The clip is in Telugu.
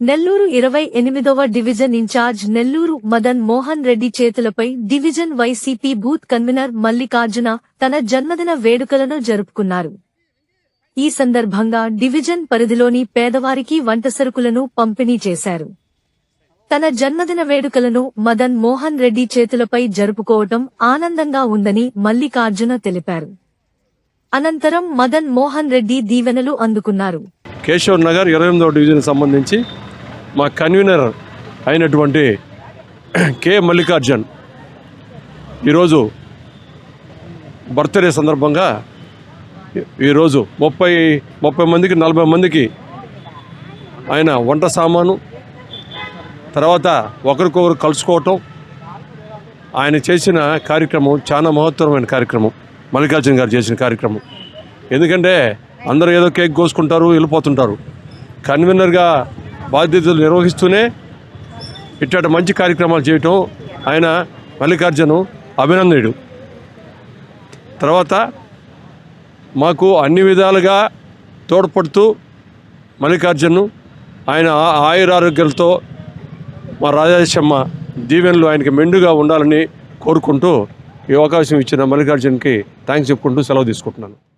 నెల్లూరు ఇరవై ఎనిమిదవ division in charge Nellore Madan Mohan Reddy చేతులపై division YCP booth convener Mallikarjuna తన జన్మదిన వేడుకలను జరుపుకున్నారు. ఈ సందర్భంగా డివిజన్ పరిధిలోని పేదవారికి వంట సరుకులను పంపిణీ చేశారు. తన జన్మదిన వేడుకలను మదన్ మోహన్ రెడ్డి చేతులపై జరుపుకోవటం ఆనందంగా ఉందని మల్లికార్జున తెలిపారు. అనంతరం మదన్ మోహన్ రెడ్డి దీవెనలు అందుకున్నారు. కేశవ్ నగర్ ఇరవై ఎనిమిదవ డివిజన్ సంబంధించి మా కన్వీనర్ అయినటువంటి కె మల్లికార్జున్ ఈరోజు బర్త్డే సందర్భంగా ఈరోజు ముప్పై ముప్పై మందికి నలభై మందికి ఆయన వంట సామాను తర్వాత ఒకరికొకరు కలుసుకోవటం ఆయన చేసిన కార్యక్రమం చాలా మహత్తరమైన కార్యక్రమం మల్లికార్జున గారు చేసిన కార్యక్రమం. ఎందుకంటే అందరూ ఏదో కేక్ కోసుకుంటారు వెళ్ళిపోతుంటారు. కన్వీనర్గా బాధ్యతలు నిర్వహిస్తూనే ఇట్లాంటి మంచి కార్యక్రమాలు చేయటం ఆయన మల్లికార్జును అభినందనుడు తర్వాత మాకు అన్ని విధాలుగా తోడ్పడుతూ మల్లికార్జును ఆయన ఆ- ఆయురారోగ్యాలతో మా రాజేశమ్మ దీవెనలు ఆయనకి మెండుగా ఉండాలని కోరుకుంటూ ఈ అవకాశం ఇచ్చిన మల్లికార్జున్కి థ్యాంక్స్ చెప్పుకుంటూ సెలవు తీసుకుంటున్నాను.